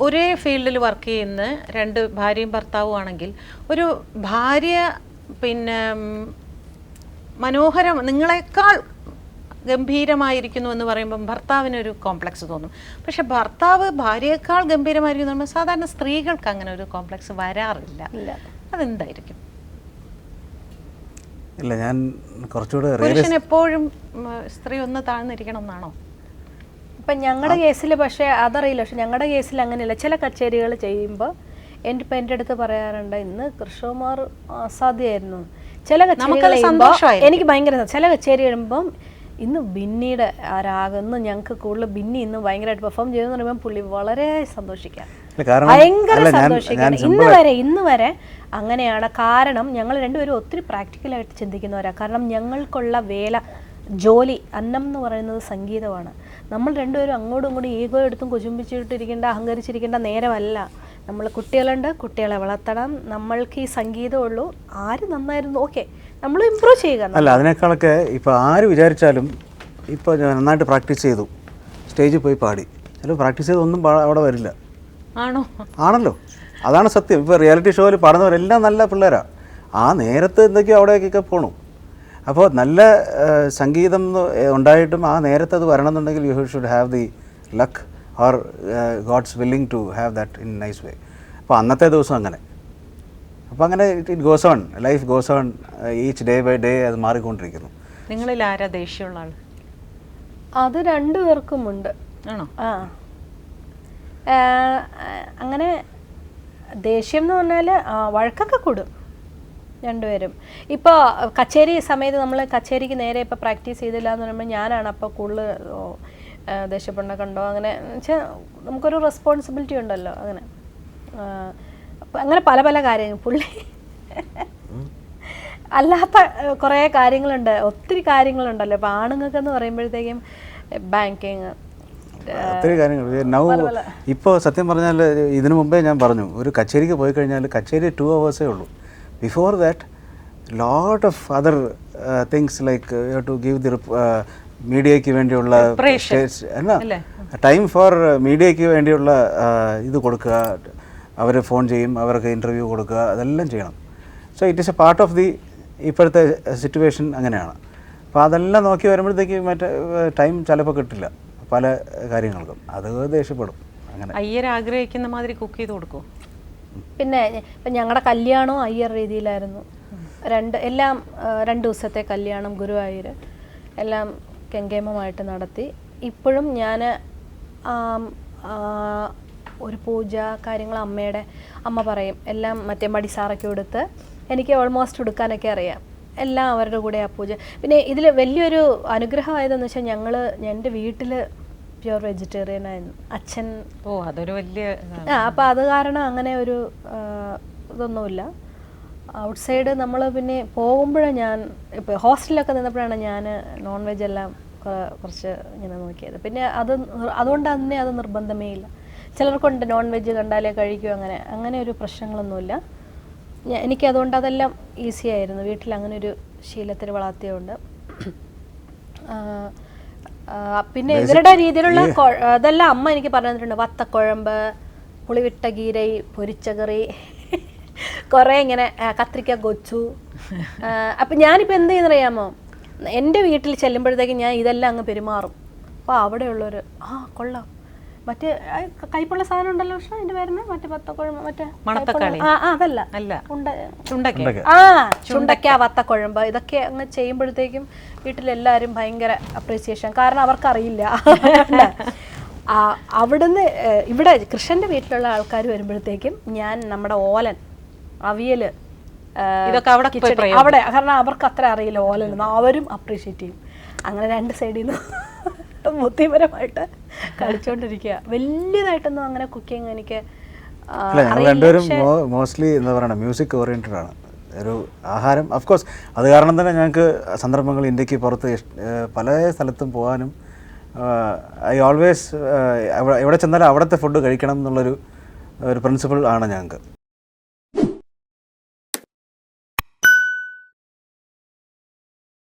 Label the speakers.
Speaker 1: ഒരേ ഫീൽഡിൽ വർക്ക് ചെയ്യുന്ന രണ്ട് ഭാര്യയും ഭർത്താവും ആണെങ്കിൽ ഒരു ഭാര്യ പിന്നെ മനോഹരം നിങ്ങളെക്കാൾ ഗംഭീരമായിരിക്കുന്നു എന്ന് പറയുമ്പം ഭർത്താവിനൊരു കോംപ്ലക്സ് തോന്നും. പക്ഷെ ഭർത്താവ് ഭാര്യയെക്കാൾ ഗംഭീരമായിരിക്കുന്നു പറയുമ്പോൾ സാധാരണ സ്ത്രീകൾക്ക് അങ്ങനെ ഒരു കോംപ്ലക്സ് വരാറില്ല. അതെന്തായിരിക്കും?
Speaker 2: ഇല്ല ഞാൻ കുറച്ചുകൂടെ
Speaker 1: പുരുഷൻ എപ്പോഴും സ്ത്രീ ഒന്ന് താഴ്ന്നിരിക്കണം എന്നാണോ
Speaker 3: ഇപ്പം ഞങ്ങളുടെ കേസിൽ പക്ഷേ അതറിയില്ല പക്ഷെ ഞങ്ങളുടെ കേസിൽ അങ്ങനെയല്ല. ചില കച്ചേരികൾ ചെയ്യുമ്പോൾ എന്റെ ഇപ്പം എന്റെ അടുത്ത് പറയാറുണ്ട് ഇന്ന് കൃഷ്ണകുമാർ അസാധ്യമായിരുന്നു ചില
Speaker 1: സന്തോഷമായിരിക്കും.
Speaker 3: എനിക്ക് ഭയങ്കര ചില കച്ചേരി കഴിയുമ്പം ഇന്ന് ബിന്നിയുടെ ആ രാഗം ഇന്ന് ഞങ്ങൾക്ക് കൂടുതൽ ബിന്നി ഇന്ന് ഭയങ്കരമായിട്ട് പെർഫോം ചെയ്തെന്ന് പറയുമ്പോൾ പുള്ളി വളരെ സന്തോഷിക്കാം. ഭയങ്കര സന്തോഷിക്കാൻ ഇന്ന് വരെ ഇന്ന് വരെ അങ്ങനെയാണ്. കാരണം ഞങ്ങൾ രണ്ടുപേരും ഒത്തിരി പ്രാക്ടിക്കലായിട്ട് ചിന്തിക്കുന്നവരാണ് കാരണം ഞങ്ങൾക്കുള്ള വേല ജോലി അന്നം എന്ന് പറയുന്നത് സംഗീതമാണ്. നമ്മൾ രണ്ടുപേരും അങ്ങോട്ടും ഇങ്ങോട്ടും ഈഗോ എടുത്തും കുചുമ്പിച്ചിട്ടിരിക്കേണ്ട അഹങ്കരിച്ചിരിക്കേണ്ട നേരമല്ല. നമ്മൾ കുട്ടികളുണ്ട് കുട്ടികളെ വളർത്തണം. നമ്മൾക്ക് ഈ സംഗീതമുള്ളൂ ആര് നന്നായിരുന്നു? ഓക്കെ നമ്മൾ ഇമ്പ്രൂവ് ചെയ്യുക.
Speaker 2: അല്ല അതിനേക്കാളൊക്കെ ഇപ്പോൾ ആര് വിചാരിച്ചാലും ഇപ്പോൾ ഞാൻ നന്നായിട്ട് പ്രാക്ടീസ് ചെയ്തു. സ്റ്റേജിൽ പോയി പാടി. ചിലപ്പോൾ പ്രാക്ടീസ് ചെയ്തൊന്നും അവിടെ വരില്ല.
Speaker 1: ആണോ?
Speaker 2: ആണല്ലോ. അതാണ് സത്യം. ഇപ്പോൾ റിയാലിറ്റി ഷോയിൽ പാടുന്നവരെല്ലാം നല്ല പിള്ളേരാണ് ആ നേരത്ത് എന്തൊക്കെയോ അവിടേക്കൊക്കെ പോണു. അപ്പോൾ നല്ല സംഗീതം ഉണ്ടായിട്ടും ആ നേരത്തെ അത് വരണമെന്നുണ്ടെങ്കിൽ you should have the luck or God's willing to have that in nice way അപ്പോൾ അന്നത്തെ ദിവസം അങ്ങനെ. അപ്പോൾ അങ്ങനെ it goes on life goes on each day by day അത് മാറിക്കൊണ്ടിരിക്കുന്നു.
Speaker 1: നിങ്ങളിൽ ആരാ ദേഷ്യമുള്ള ആൾ
Speaker 3: അത് രണ്ടുപേർക്കും ഉണ്ട്.
Speaker 1: ആണോ?
Speaker 3: ആ. അങ്ങനെ ദേഷ്യം എന്ന് പറഞ്ഞാൽ വഴക്കൊക്കെ കൂടും രണ്ടുപേരും. ഇപ്പോൾ കച്ചേരി സമയത്ത് നമ്മൾ കച്ചേരിക്ക് നേരെ ഇപ്പോൾ പ്രാക്ടീസ് ചെയ്തില്ല എന്ന് പറയുമ്പോൾ ഞാനാണ് അപ്പോൾ കൂടുതൽ ദേഷ്യപ്പെടണ കണ്ടോ? അങ്ങനെ വെച്ചാൽ നമുക്കൊരു റെസ്പോൺസിബിലിറ്റി ഉണ്ടല്ലോ അങ്ങനെ. അങ്ങനെ പല പല കാര്യങ്ങൾ. പുള്ളി അല്ലാത്ത കുറേ കാര്യങ്ങളുണ്ട്. ഒത്തിരി കാര്യങ്ങളുണ്ടല്ലോ. ഇപ്പോൾ ആണുങ്ങൾക്കെന്ന് പറയുമ്പോഴത്തേക്കും ബാങ്കിങ്
Speaker 2: ഒത്തിരി കാര്യങ്ങൾ. നൗ ഇപ്പോൾ സത്യം പറഞ്ഞാൽ ഇതിനു മുമ്പേ ഞാൻ പറഞ്ഞു ഒരു കച്ചേരിക്ക് പോയി കഴിഞ്ഞാൽ കച്ചേരി ടു അവേഴ്സേ ഉള്ളൂ. Before that lot of other things like you to give the മീഡിയയ്ക്ക് വേണ്ടിയുള്ള എന്നാ ടൈം ഫോർ മീഡിയയ്ക്ക് വേണ്ടിയുള്ള ആ, ഇത് കൊടുക്കുക. അവർ ഫോൺ ചെയ്യും അവർക്ക് ഇന്റർവ്യൂ കൊടുക്കുക അതെല്ലാം ചെയ്യണം. So it is a part of the ഇപ്പോഴത്തെ സിറ്റുവേഷൻ അങ്ങനെയാണ്. അപ്പോൾ അതെല്ലാം നോക്കി വരുമ്പോഴത്തേക്ക് മറ്റേ ടൈം ചിലപ്പോൾ കിട്ടില്ല. പല കാര്യങ്ങൾക്കും. അത് ദേഷ്യപ്പെടും. അങ്ങനെ.
Speaker 1: അയ്യർ ആഗ്രഹിക്കുന്ന മാതിരി കുക്ക് ചെയ്ത് കൊടുക്കും
Speaker 3: പിന്നെ ഞങ്ങളുടെ കല്യാണവും അയ്യർ രീതിയിലായിരുന്നു. രണ്ട് എല്ലാം രണ്ട് ദിവസത്തെ കല്യാണം ഗുരുവായൂർ എല്ലാം കെങ്കേമമായിട്ട് നടത്തി. ഇപ്പോഴും ഞാൻ ഒരു പൂജ കാര്യങ്ങൾ അമ്മയുടെ അമ്മ പറയും. എല്ലാം മറ്റേ മടിസാറൊക്കെ എടുത്ത് എനിക്ക് ഓൾമോസ്റ്റ് എടുക്കാനൊക്കെ അറിയാം. എല്ലാം അവരുടെ കൂടെ ആ പൂജ. പിന്നെ ഇതിൽ വലിയൊരു അനുഗ്രഹമായതെന്ന് വെച്ചാൽ ഞങ്ങൾ എന്റെ വീട്ടിൽ പ്യുവർ വെജിറ്റേറിയൻ ആയിരുന്നു. അച്ഛൻ
Speaker 1: ഓ അതൊരു വലിയ
Speaker 3: ആ അപ്പോൾ അത് കാരണം അങ്ങനെ ഒരു ഇതൊന്നുമില്ല. ഔട്ട്സൈഡ് നമ്മൾ പിന്നെ പോകുമ്പോഴേ ഞാൻ ഇപ്പോൾ ഹോസ്റ്റലിലൊക്കെ നിന്നപ്പോഴാണ് ഞാൻ നോൺ വെജ് എല്ലാം കുറച്ച് ഇങ്ങനെ നോക്കിയത്. പിന്നെ അത് അതുകൊണ്ട് തന്നെ അത് നിർബന്ധമേ ഇല്ല. ചിലർക്കുണ്ട് നോൺ വെജ് കണ്ടാലേ കഴിക്കൂ അങ്ങനെ അങ്ങനെ ഒരു പ്രശ്നങ്ങളൊന്നുമില്ല. എനിക്ക് അതുകൊണ്ട് അതെല്ലാം ഈസി ആയിരുന്നു. വീട്ടിൽ അങ്ങനെ ഒരു ശീലത്തിൽ വളർത്തിയതുകൊണ്ട്. പിന്നെ ഇവരുടെ രീതിയിലുള്ള അതെല്ലാം അമ്മ എനിക്ക് പറഞ്ഞു തന്നിട്ടുണ്ട്. വത്തക്കുഴമ്പ് പുളിവിട്ട ഗീരൈ പൊരിച്ച കറി ഇങ്ങനെ കത്രിക്ക കൊച്ചു. അപ്പം ഞാനിപ്പോൾ എന്ത് ചെയ്യുന്നറിയാമോ? എന്റെ വീട്ടിൽ ചെല്ലുമ്പോഴത്തേക്ക് ഞാൻ ഇതെല്ലാം അങ്ങ് പെരുമാറും. അപ്പോൾ അവിടെയുള്ളൊരു ആ കൊള്ളാം. മറ്റേ കൈപ്പുള്ള സാധനം ഉണ്ടല്ലോ പക്ഷേ അതിന്റെ പേരിന് മറ്റേ വത്തക്കുഴമ്പ് മറ്റേ
Speaker 1: മണത്തക്കാളി.
Speaker 3: ആ അതല്ല.
Speaker 1: അല്ല. ചുണ്ടൊക്കെ
Speaker 3: ആ ചുണ്ടക്ക വത്തക്കുഴമ്പ് ഇതൊക്കെ അങ്ങ് ചെയ്യുമ്പോഴത്തേക്കും വീട്ടിലെല്ലാവരും ഭയങ്കര അപ്രീസിയേഷൻ കാരണം അവർക്കറിയില്ല. അവിടുന്ന് ഇവിടെ കൃഷ്ണന്റെ വീട്ടിലുള്ള ആൾക്കാർ വരുമ്പോഴത്തേക്കും ഞാൻ നമ്മുടെ ഓലൻ അവിയൽ
Speaker 1: ഇതൊക്കെ അവിടെ
Speaker 3: അവിടെ കാരണം അവർക്ക് അത്ര അറിയില്ല ഓലൻ അവരും അപ്രീഷിയേറ്റ് ചെയ്യും. അങ്ങനെ രണ്ട് സൈഡിൽ നിന്ന് ബുദ്ധിപരമായിട്ട് കളിച്ചോണ്ടിരിക്കുക വലിയതായിട്ടൊന്നും അങ്ങനെ കുക്കിംഗ് എനിക്ക്
Speaker 2: രണ്ടുപേരും മോസ്റ്റ്ലി എന്താ പറയുക മ്യൂസിക് ഓറിയന്റഡ് ആണ്. ഒരു ആഹാരം ഓഫ് കോഴ്സ് അത് കാരണം തന്നെ ഞങ്ങൾക്ക് സന്ദർഭങ്ങൾ ഇന്ത്യയ്ക്ക് പുറത്ത് പല സ്ഥലത്തും പോകാനും ഐ ഓൾവേസ് എവിടെ ചെന്നാലും അവിടുത്തെ ഫുഡ് കഴിക്കണം എന്നുള്ളൊരു ഒരു പ്രിൻസിപ്പിൾ ആണ് ഞങ്ങൾക്ക്.